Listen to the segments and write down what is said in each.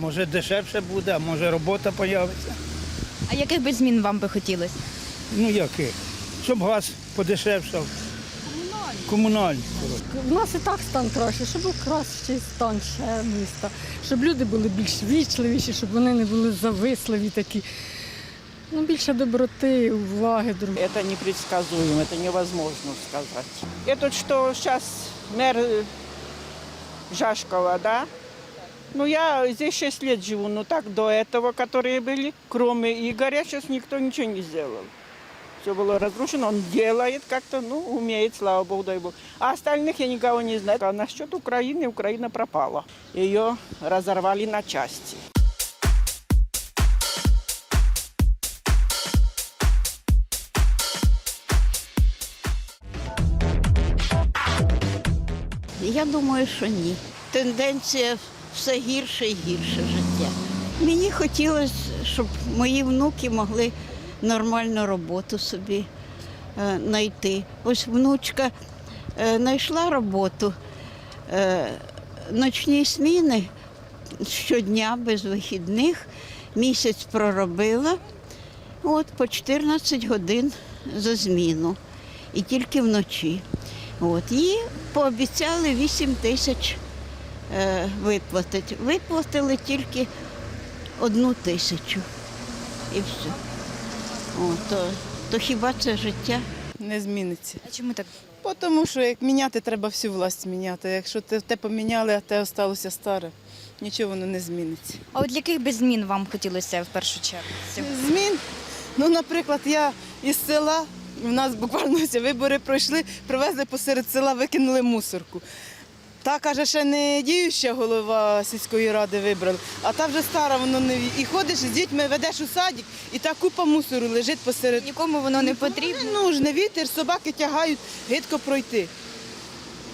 може дешевше буде, а може робота з'явиться. А яких би змін вам би хотілося? Ну яких? Щоб газ подешевшав. Комунальний. У нас і так стан краще, щоб був кращий стан ще міста, щоб люди були більш вічливіші, щоб вони не були зависливі такі. Ну, більше доброти, уваги друг. Это непредсказуемо, это невозможно сказать. Это что сейчас мэр э, Жашкова, да? Ну, я здесь 6 лет живу, но так до этого, которые были, кроме Игоря, сейчас никто ничего не сделал. Все было разрушено, он делает как-то, ну, умеет, слава богу, дай бог. А остальных я никого не знаю. А насчет Украины, Украина пропала. Ее разорвали на части. Я думаю, що ні. Тенденція все гірше і гірше життя. Мені хотілося, щоб мої внуки могли нормальну роботу собі е, знайти. Ось внучка е, знайшла роботу, е, ночні зміни щодня без вихідних, місяць проробила, от по 14 годин за зміну. І тільки вночі. От, їй пообіцяли 8 тисяч виплатити. Виплатили тільки одну тисячу. І все. О, то, то хіба це життя? Не зміниться. А чому так? Бо Тому що як міняти, треба всю власть міняти. Якщо те, те поміняли, а те осталося старе, нічого воно не зміниться. А от яких би змін вам хотілося в першу чергу? Змін, ну, наприклад, я із села, у нас буквально вибори пройшли, привезли посеред села, викинули мусорку. Та каже, ще не діюча голова сільської ради вибрали, а та вже стара, воно не і ходиш з дітьми, ведеш у садик, і та купа мусору лежить посеред Нікому воно не потрібно. Не нужне, вітер, собаки тягають, гидко пройти.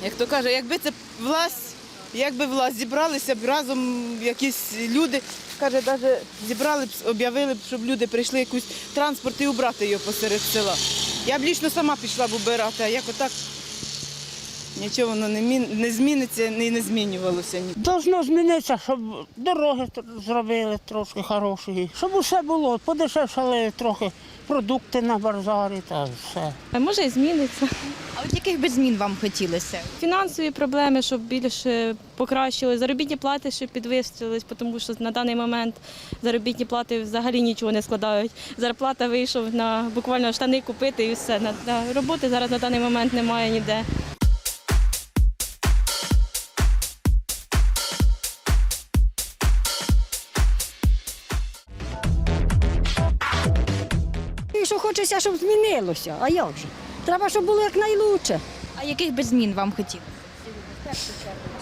Як то каже, якби це власть, якби власть зібралися б разом якісь люди, каже, навіть зібрали б, об'явили б, щоб люди прийшли якийсь транспорт і убрати його посеред села. Я б лічно сама пішла б убирати, а як отак нічого воно не, мін- не зміниться і не змінювалося. ні. Должно змінитися, щоб дороги зробили трошки хороші, щоб усе було, подешевшали трохи продукти на базарі та все. А може і зміниться. А от яких би змін вам хотілося? Фінансові проблеми, щоб більше покращили, заробітні плати, щоб підвищились, тому що на даний момент заробітні плати взагалі нічого не складають. Зарплата вийшов на буквально штани купити і все. На, на роботи зараз на даний момент немає ніде. Що хочеться, щоб змінилося. А як же? Треба, щоб було якнайлучше. А яких би змін вам хотілося?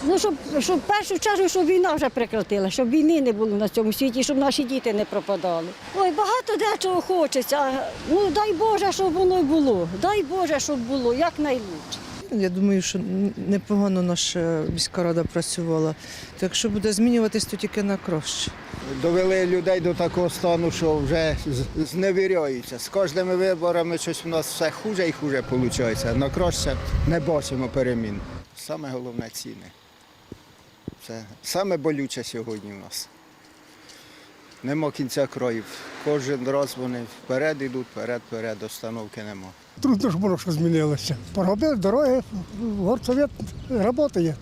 Ну, щоб, щоб в першу чергу, щоб війна вже прекратила, щоб війни не було на цьому світі, щоб наші діти не пропадали. Ой, багато дечого хочеться. Ну дай Боже, щоб воно й було. Дай Боже, щоб було якнайлучше. Я думаю, що непогано наша міська рада працювала. То якщо буде змінюватись, то тільки на краще. довели людей до такого стану, що вже з- зневіряються. З кожними виборами щось у нас все хуже і хуже виходить. На краще не бачимо перемін. Саме головне ціни. Це саме болюче сьогодні у нас. Нема кінця кроїв. Кожен раз вони вперед йдуть, вперед, вперед, остановки нема. Трудно ж було, що змінилося. Поробили дороги, горсовет працює.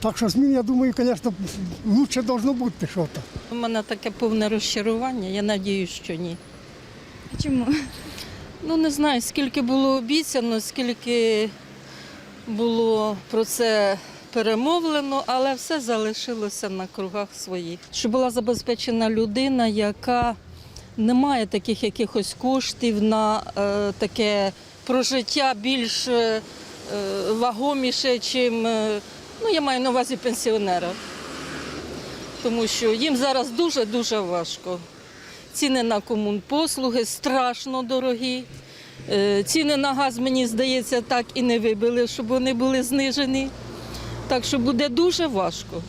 Так що змін, я думаю, звісно, краще должно бути щось. У мене таке повне розчарування, я надіюсь, що ні. Чому? Ну не знаю, скільки було обіцяно, скільки було про це перемовлено, але все залишилося на кругах своїх. Щоб була забезпечена людина, яка не має таких якихось коштів на е, таке прожиття більш е, е, вагоміше, чим е, ну, я маю на увазі пенсіонера. Тому що їм зараз дуже-дуже важко. Ціни на комунпослуги страшно дорогі. Е, Ціни на газ, мені здається, так і не вибили, щоб вони були знижені. Так що буде дуже важко.